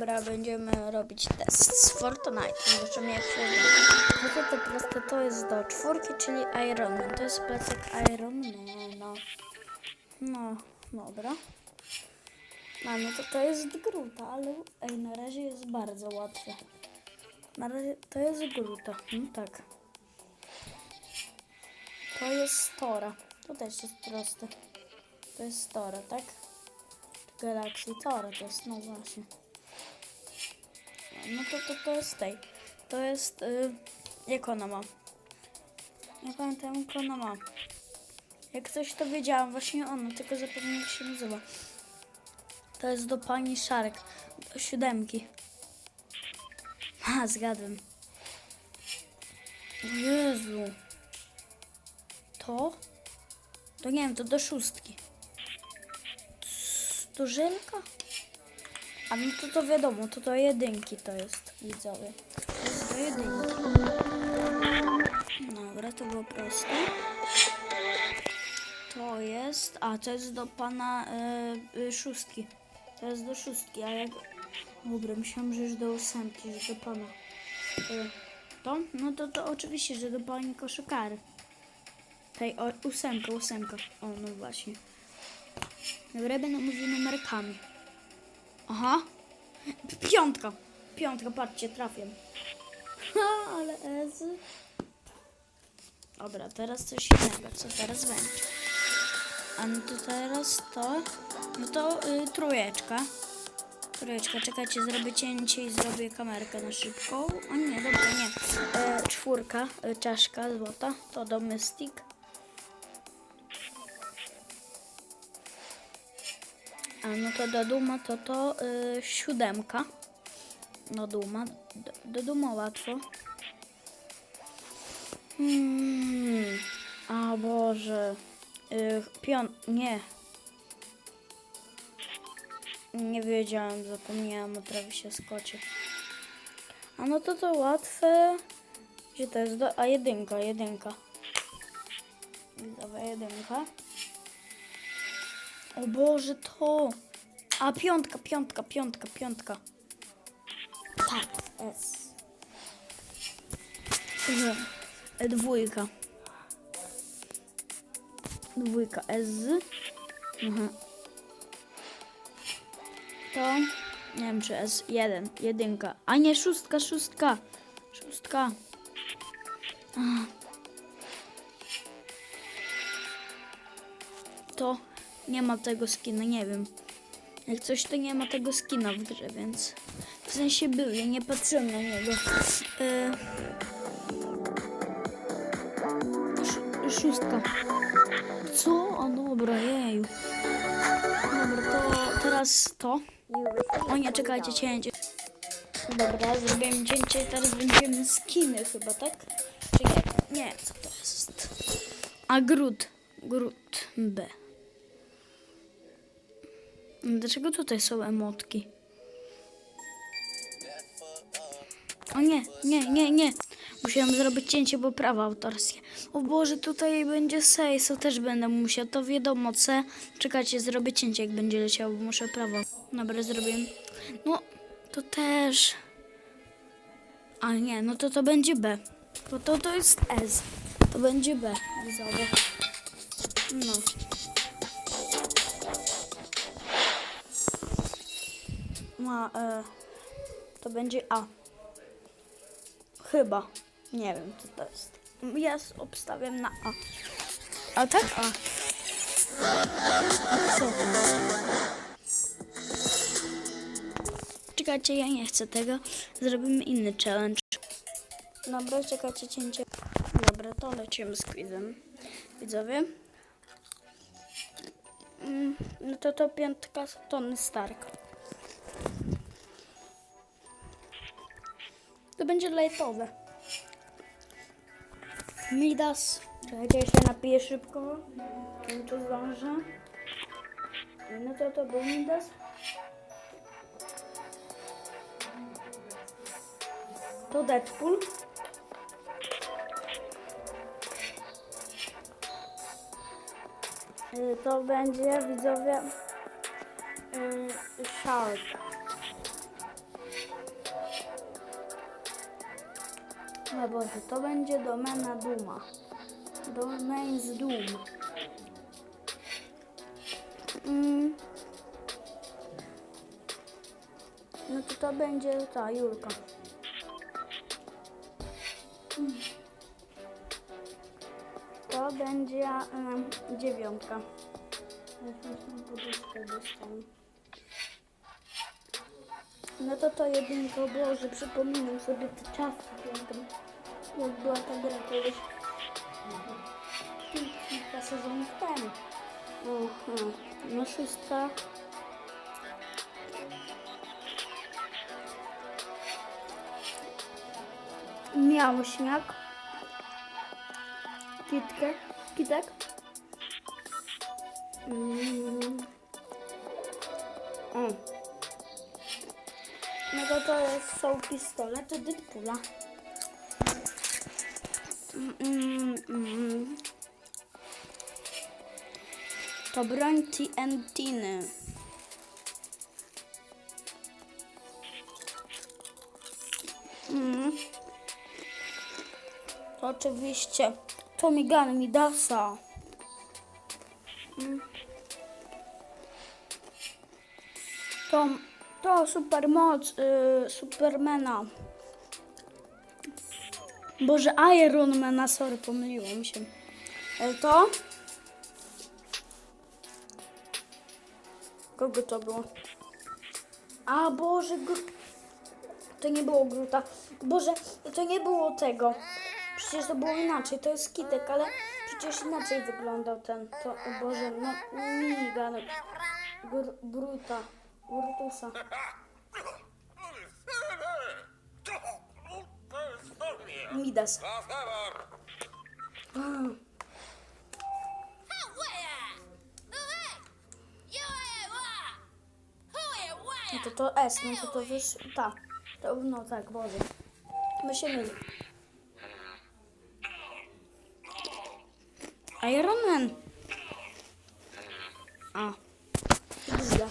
Dobra, będziemy robić test z Fortnite. Zobaczymy jak. No to proste, to jest do czwórki, czyli Iron Man. To jest plecak Iron Mana. No, dobra. No, no to to jest Gruta, ale ej, na razie jest bardzo łatwe. Na razie to jest Gruta, no tak. To jest Tora. To też jest proste. To jest Tora, tak? Galaxy Tora to jest, no właśnie. No to, to, to jest tej. To jest, y, jak ona ma? Nie pamiętam jak ona ma. Jak coś to wiedziałam, właśnie ona, tylko zapomniałam się nazywa. To jest do pani Shark. Do siódemki. Ha, zgadłem. Jezu. To? To nie wiem, to do szóstki. To żelka? A no to to wiadomo, to do jedynki to jest, widzowie. To jest do jedynki. Dobra, to było proste. To jest, a to jest do pana y, y, szóstki. To jest do szóstki, a jak... Dobra, myślałam, że już do ósemki, że do pana. Y, to? No to, to oczywiście, że do pani koszykary. Tej o, ósemka, ósemka. O, no właśnie. Dobra, będę mówił numerkami. Aha. Piątka. Piątka, patrzcie, trafię. Ha, ale Ez. Dobra, teraz coś innego. Co teraz będzie? A no to teraz to. No to y, trójeczka. Trójeczka, czekajcie, zrobię cięcie i zrobię kamerkę na szybką. O nie, dobra, nie. E, czwórka, y, czaszka złota. To domestic. A no to do Duma to to y, siódemka. No Duma. Do, do Duma łatwo. Hmm. A Boże. Y, pion... Nie. Nie wiedziałem, zapomniałam o Travisie Scotcie. A no to to łatwe. Gdzie to jest? Do... A jedynka, jedynka. Dobra, jedynka. O Boże, to. A piątka, piątka, piątka, piątka. Tak, S. E, Dwójka. Dwójka, S. Mhm. To. Nie wiem czy S. Jeden, jedynka. A nie, szóstka, szóstka. Szóstka. To nie ma tego skina, nie wiem. Jak coś to nie ma tego skina w grze, więc w sensie był, ja nie patrzyłem na niego. Sz szóstka. Co? O dobra, jeju. Dobra, to teraz to. O nie, czekajcie, cięcie. Dobra, zrobiłem cięcie i teraz będziemy skiny chyba, tak? Nie, co to jest? A Grut. Grut B. Dlaczego tutaj są emotki? O nie, nie, nie, nie. Musiałem zrobić cięcie, bo prawa autorskie. O Boże, tutaj będzie sejso, też będę musiał. To wiadomo, C. Czekajcie, zrobię cięcie, jak będzie leciało, bo muszę prawo. Dobra, zrobiłem. No, to też. A nie, no to to będzie B. Bo to to jest S. To będzie B. No. Ma, e, to będzie A. Chyba. Nie wiem, co to jest. Ja obstawiam na A. A tak? A. Co? Czekajcie, ja nie chcę tego. Zrobimy inny challenge. Dobra, czekajcie, cięcie. Dobra, to lecimy z quizem. Widzowie. Mm, No to to piątka Tony Stark. To będzie lightowe. Midas. Czekajcie, ja się napiję szybko. Wiem, czy zdążę. No to to był Midas. To Deadpool. Y, To będzie widzowie y, Shark. No Boże, to będzie domena Duma. Domains Doom. Mm. No to to będzie ta Julka. Mm. To będzie em, dziewiątka. No to to jedynko, Boże, przypominam sobie te czasy, pamiętam, jak była ta gra kiedyś. Kil- Kilka sezonów temu. Aha, no szósta. Miał śniak. Kitkę. Kitek. Mm. No to to są pistolety Deadpoola. Mm, mm, mm. To broń TNT-ny. Mm. Oczywiście Tommy Gun Midasa. Mm. To, to supermoc y, Supermana. Boże, Ironmana, sorry, pomyliło mi się. To? Kogo to było? A, Boże, Gru- to nie było Gruta. Boże, to nie było tego. Przecież to było inaczej, to jest Kitek, ale przecież inaczej wyglądał ten, to, o Boże, no, minigun. Gr- Gruta, Grutusa. Midas. No to to S, no to to wiesz, tak. To, no tak, Boże. My się myli. Iron Man. A. Źle.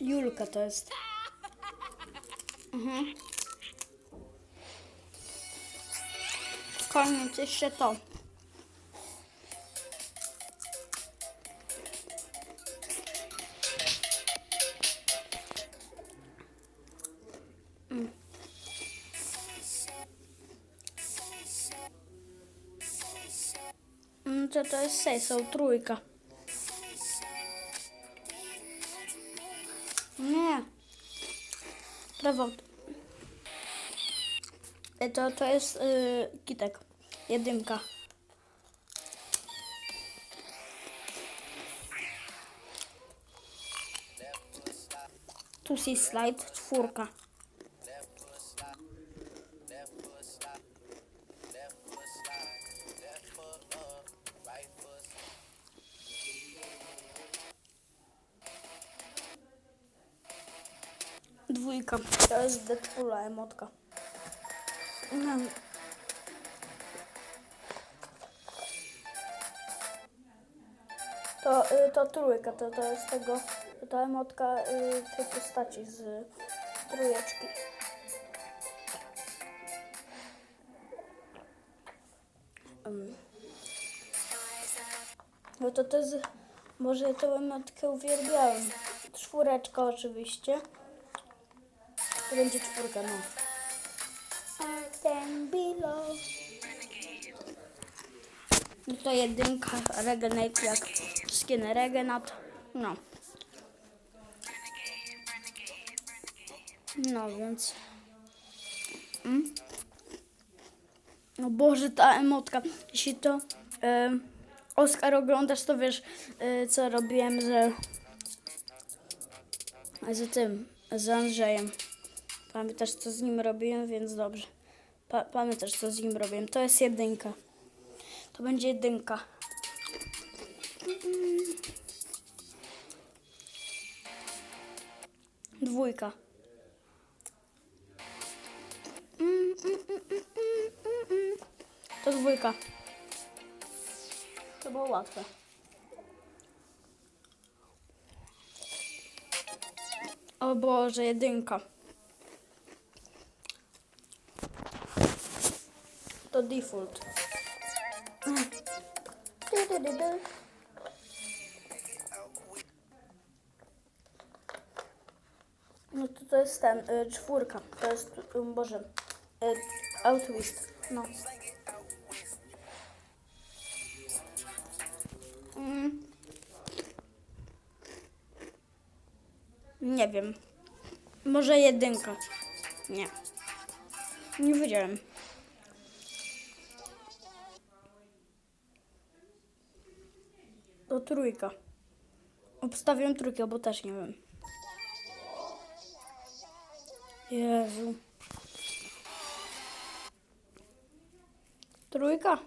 Julka to jest. Mhm. Koniec jeszcze to. Mm, To to jest Sejsoł, trójka. Prawo. E, To, to jest y, kitek. Jedynka. Tu si slide, czwórka. To jest Deadpoola emotka. To, y, to trójka, to, to jest tego, ta emotka y, tej postaci z trójeczki. No to to jest, może tę emotkę uwielbiałem. Czwóreczka oczywiście. To będzie czwórka, no. A ten below. No to jedynka, regenate jak skin regenat. No. No więc. Mm. No Boże, ta emotka. Jeśli to e, Oskar oglądasz, to wiesz, e, co robiłem z, z tym, z Andrzejem. Pamiętasz, co z nim robiłem, więc dobrze. Pa, pamiętasz, co z nim robiłem. To jest jedynka. To będzie jedynka. Dwójka. To dwójka. To było łatwe. O Boże, jedynka. Default. Du, du. No to to jest ten, y, czwórka. To jest, y, Boże, y, Outwist. No. Mm. Nie wiem. Może jedynka. Nie. Nie wiedziałem. Trójka. Obstawiam trójkę, bo też nie wiem. Jezu. Trójka?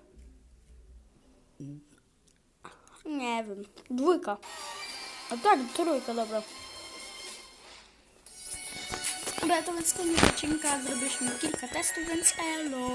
Nie wiem. Dwójka. A tak, trójka, dobra. Dobra, to więc koniec odcinka. Zrobiliśmy kilka testów, więc elo.